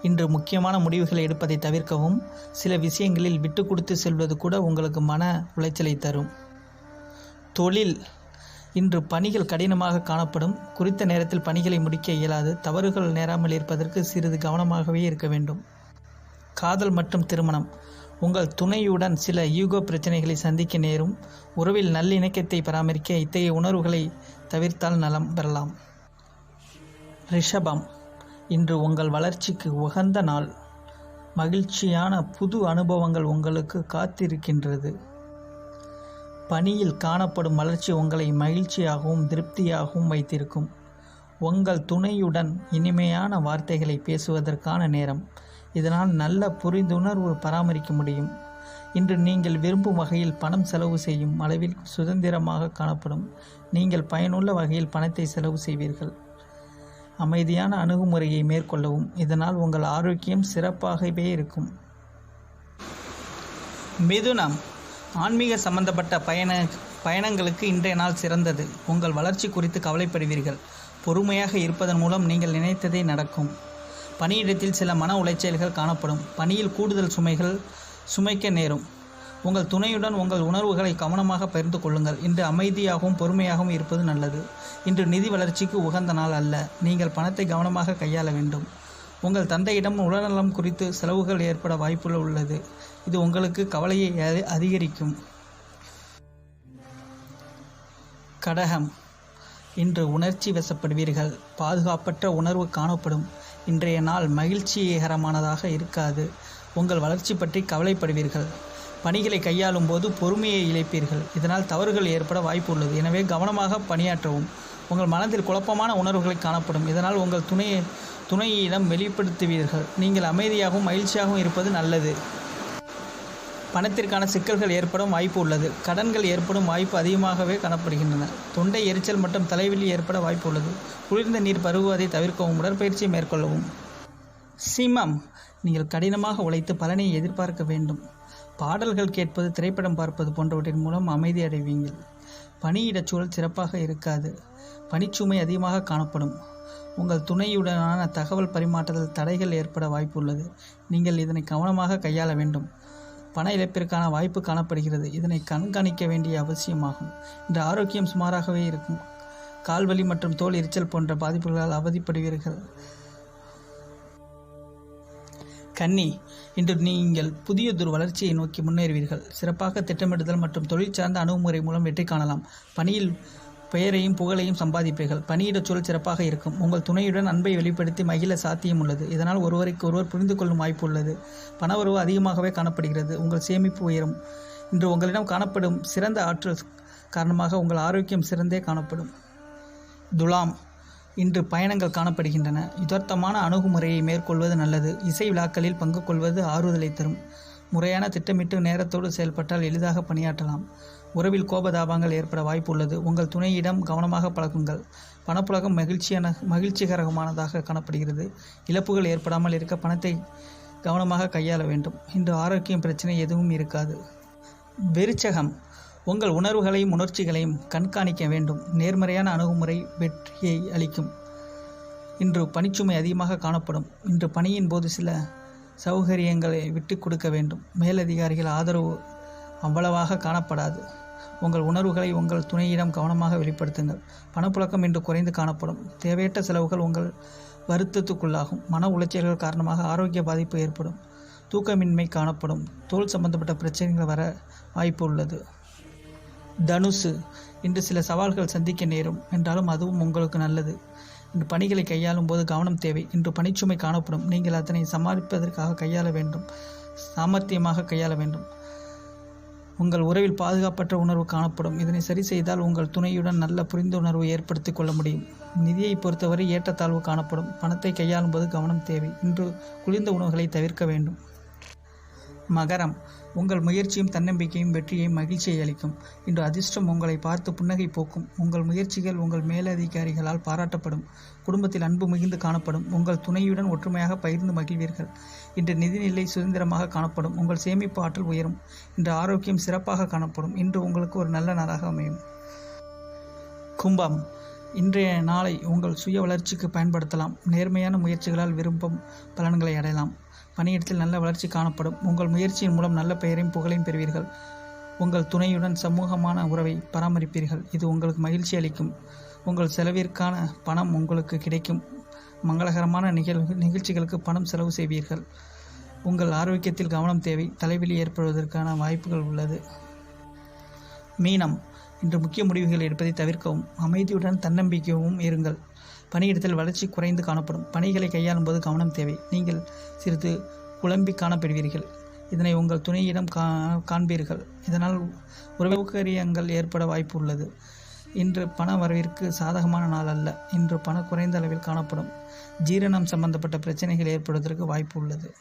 இன்று முக்கியமான முடிவுகளை எடுப்பதை தவிர்க்கவும் சில விஷயங்களில் விட்டு கொடுத்து செல்வது கூட உங்களுக்கு மன உளைச்சலை தரும். தொழில் இன்று பணிகள் கடினமாக காணப்படும். குறித்த நேரத்தில் பணிகளை முடிக்க இயலாது. தவறுகள் நேராமல் இருப்பதற்கு சிறிது கவனமாகவே இருக்க வேண்டும். காதல் மற்றும் திருமணம். உங்கள் துணையுடன் சில யூகோ பிரச்சனைகளை சந்திக்க நேரும். உறவில் நல்லிணக்கத்தை பராமரிக்க இத்தகைய உணர்வுகளை தவிர்த்தால் நலம் பெறலாம். ரிஷபம். இன்று உங்கள் வளர்ச்சிக்கு உகந்த நாள். மகிழ்ச்சியான புது அனுபவங்கள் உங்களுக்கு காத்திருக்கின்றது. பணியில் காணப்படும் வளர்ச்சி உங்களை மகிழ்ச்சியாகவும் திருப்தியாகவும் வைத்திருக்கும். உங்கள் துணையுடன் இனிமையான வார்த்தைகளை பேசுவதற்கான நேரம். இதனால் நல்ல புரிந்துணர்வு பராமரிக்க முடியும். இன்று நீங்கள் விரும்பும் வகையில் பணம் செலவு செய்யும் அளவில் சுதந்திரமாக காணப்படும். நீங்கள் பயனுள்ள வகையில் பணத்தை செலவு செய்வீர்கள். அமைதியான அணுகுமுறையை மேற்கொள்ளவும். இதனால் உங்கள் ஆரோக்கியம் சிறப்பாகவே இருக்கும். மிதுனம். ஆன்மீக சம்பந்தப்பட்ட பயண பயணங்களுக்கு இன்றைய நாள் சிறந்தது. உங்கள் வளர்ச்சி குறித்து கவலைப்படுவீர்கள். பொறுமையாக இருப்பதன் மூலம் நீங்கள் நினைத்ததே நடக்கும். பணியிடத்தில் சில மன உளைச்சல்கள் காணப்படும். பணியில் கூடுதல் சுமைகள் சுமைக்க நேரும். உங்கள் துணையுடன் உங்கள் உணர்வுகளை கவனமாக பகிர்ந்து கொள்ளுங்கள். இன்று அமைதியாகவும் பொறுமையாகவும் இருப்பது நல்லது. இன்று நிதி வளர்ச்சிக்கு உகந்த நாள் அல்ல. நீங்கள் பணத்தை கவனமாக கையாள வேண்டும். உங்கள் தந்தையிடம் உடல்நலம் குறித்து செலவுகள் ஏற்பட வாய்ப்புள்ள உள்ளது. இது உங்களுக்கு கவலையை அதிகரிக்கும். கடகம். இன்று உணர்ச்சி வசப்படுவீர்கள். பாதுகாப்பற்ற உணர்வு காணப்படும். இன்றைய நாள் மகிழ்ச்சிகரமானதாக இருக்காது. உங்கள் வளர்ச்சி பற்றி கவலைப்படுவீர்கள். பணிகளை கையாளும் போது பொறுமையை இழைப்பீர்கள். இதனால் தவறுகள் ஏற்பட வாய்ப்பு உள்ளது எனவே கவனமாக பணியாற்றவும். உங்கள் மனதில் குழப்பமான உணர்வுகளை காணப்படும். இதனால் உங்கள் துணையை துணையிடம் வெளிப்படுத்துவீர்கள். நீங்கள் அமைதியாகவும் மகிழ்ச்சியாகவும் இருப்பது நல்லது. பணத்திற்கான சிக்கல்கள் ஏற்படும் வாய்ப்பு உள்ளது. கடன்கள் ஏற்படும் வாய்ப்பு அதிகமாகவே காணப்படுகின்றன. தொண்டை எரிச்சல் மற்றும் தலைவலி ஏற்பட வாய்ப்பு உள்ளது. குளிர்ந்த நீர் பருகுவதை தவிர்க்கவும். உடற்பயிற்சியை மேற்கொள்ளவும். சிம்மம். நீங்கள் கடினமாக உழைத்து பலனை எதிர்பார்க்க வேண்டும். பாடல்கள் கேட்பது திரைப்படம் பார்ப்பது போன்றவற்றின் மூலம் அமைதி அடைவீங்கள். பணியிடச் சூழல் சிறப்பாக இருக்காது. பணிச்சுமை அதிகமாக காணப்படும். உங்கள் துணையுடனான தகவல் பரிமாற்றத்தில் தடைகள் ஏற்பட வாய்ப்பு உள்ளது நீங்கள் இதனை கவனமாக கையாள வேண்டும். பண இழப்பிற்கான வாய்ப்பு காணப்படுகிறது. இதனை கண்காணிக்க வேண்டிய அவசியமாகும். இந்த ஆரோக்கியம் சுமாராகவே இருக்கும். கால்வலி மற்றும் தோல் எரிச்சல் போன்ற பாதிப்புகளால் அவதிப்படுவீர்கள். கன்னி இன்று நீங்கள் புதியதொரு வளர்ச்சியை நோக்கி முன்னேறுவீர்கள். சிறப்பாக திட்டமிடுதல் மற்றும் தொழில் சார்ந்த அணுகுமுறை மூலம் வெற்றி காணலாம். பணியில் பெயரையும் புகழையும் சம்பாதிப்பீர்கள். பணியிடச் சூழல் சிறப்பாக இருக்கும். உங்கள் துணையுடன் அன்பை வெளிப்படுத்தி மகிழ சாத்தியம் உள்ளது. இதனால் ஒருவருக்கு ஒருவர் புரிந்து கொள்ளும் வாய்ப்பு உள்ளது. பணவரவு அதிகமாகவே காணப்படுகிறது. உங்கள் சேமிப்பு உயரும். இன்று உங்களிடம் காணப்படும் சிறந்த ஆற்றல் காரணமாக உங்கள் ஆரோக்கியம் சிறந்தே காணப்படும். துலாம் இன்று பயணங்கள் காணப்படுகின்றன. யதார்த்தமான அணுகுமுறையை மேற்கொள்வது நல்லது. இசை விழாக்களில் பங்கு கொள்வது ஆறுதலை தரும். முறையான திட்டமிட்டு நேரத்தோடு செயல்பட்டால் எளிதாக பணியாற்றலாம். உறவில் கோபதாபங்கள் ஏற்பட வாய்ப்பு உள்ளது உங்கள் துணையிடம் கவனமாக பழகுங்கள். பணப்புழக்கம் மகிழ்ச்சியான மகிழ்ச்சிகரமானதாக காணப்படுகிறது. இழப்புகள் ஏற்படாமல் இருக்க பணத்தை கவனமாக கையாள வேண்டும். இன்று ஆரோக்கியம் பிரச்சனை எதுவும் இருக்காது. வெறிச்சகம் உங்கள் உணர்வுகளையும் உணர்ச்சிகளையும் கண்காணிக்க வேண்டும். நேர்மறையான அணுகுமுறை வெற்றியை அளிக்கும். இன்று பணிச்சுமை அதிகமாக காணப்படும். இன்று பணியின் போது சில சௌகரியங்களை விட்டு கொடுக்க வேண்டும். மேலதிகாரிகள் ஆதரவு அவ்வளவாக காணப்படாது. உங்கள் உணர்வுகளை உங்கள் துணையிடம் கவனமாக வெளிப்படுத்துங்கள். பணப்புழக்கம் இன்று குறைந்து காணப்படும். தேவையற்ற செலவுகள் உங்கள் வருத்தத்துக்குள்ளாகும். மன உளைச்சல்கள் காரணமாக ஆரோக்கிய பாதிப்பு ஏற்படும். தூக்கமின்மை காணப்படும். தோல் சம்பந்தப்பட்ட பிரச்சனைகள் வர வாய்ப்பு உள்ளது. தனுசு இன்று சில சவால்கள் சந்திக்க நேரும். என்றாலும் அதுவும் உங்களுக்கு நல்லது. இன்று பணிகளை கையாளும் போது கவனம் தேவை. இன்று பணிச்சுமை காணப்படும். நீங்கள் அதனை சமாளிப்பதற்காக கையாள வேண்டும். சாமர்த்தியமாக கையாள வேண்டும். உங்கள் உறவில் பாதுகாப்பற்ற உணர்வு காணப்படும். இதனை சரி செய்தால் உங்கள் துணையுடன் நல்ல புரிந்துணர்வு ஏற்படுத்திக் கொள்ள முடியும். நிதியை பொறுத்தவரை ஏற்றத்தாழ்வு காணப்படும். பணத்தை கையாளும் போது கவனம் தேவை. இன்று குளிர்ந்த உணவுகளை தவிர்க்க வேண்டும். மகரம். உங்கள் முயற்சியும் தன்னம்பிக்கையும் வெற்றியையும் மகிழ்ச்சியை அளிக்கும். இன்று அதிர்ஷ்டம் உங்களை பார்த்து புன்னகை போக்கும். உங்கள் முயற்சிகள் உங்கள் மேலதிகாரிகளால் பாராட்டப்படும். குடும்பத்தில் அன்பு மிகுந்து காணப்படும். உங்கள் துணையுடன் ஒற்றுமையாக பகிர்ந்து மகிழ்வீர்கள். இன்று நிதிநிலை சுதந்திரமாக காணப்படும். உங்கள் சேமிப்பு ஆற்றல் உயரும். இன்று ஆரோக்கியம் சிறப்பாக காணப்படும். இன்று உங்களுக்கு ஒரு நல்ல நாளாக அமையும். கும்பம். இன்றைய நாளை உங்கள் சுய வளர்ச்சிக்கு பயன்படுத்தலாம். நேர்மையான முயற்சிகளால் விரும்பும் பலன்களை அடையலாம். பணியிடத்தில் நல்ல வளர்ச்சி காணப்படும். உங்கள் முயற்சியின் மூலம் நல்ல பெயரையும் புகழையும் பெறுவீர்கள். உங்கள் துணையுடன் சமூகமான உறவை பராமரிப்பீர்கள். இது உங்களுக்கு மகிழ்ச்சி அளிக்கும். உங்கள் செலவிற்கான பணம் உங்களுக்கு கிடைக்கும். மங்களகரமான நிகழ்வு நிகழ்ச்சிகளுக்கு பணம் செலவு செய்வீர்கள். உங்கள் ஆரோக்கியத்தில் கவனம் தேவை. தலைவலி ஏற்படுவதற்கான வாய்ப்புகள் உள்ளது. மீனம். இன்று முக்கிய முடிவுகள் எடுப்பதை தவிர்க்கவும் அமைதியுடன் தன்னம்பிக்கையும் இருங்கள். பணியிடத்தில் வளர்ச்சி குறைந்து காணப்படும். பணிகளை கையாளும் போது கவனம் தேவை. நீங்கள் சிறிது குழம்பி காணப்படுவீர்கள். இதனை உங்கள் துணையிடம் கா காண்பீர்கள். இதனால் உறவுக்கரியங்கள் ஏற்பட வாய்ப்பு உள்ளது. இன்று பண வரவிற்கு சாதகமான நாள் அல்ல. இன்று பண குறைந்த அளவில் காணப்படும். ஜீரணம் சம்பந்தப்பட்ட பிரச்சனைகள் ஏற்படுவதற்கு வாய்ப்பு உள்ளது.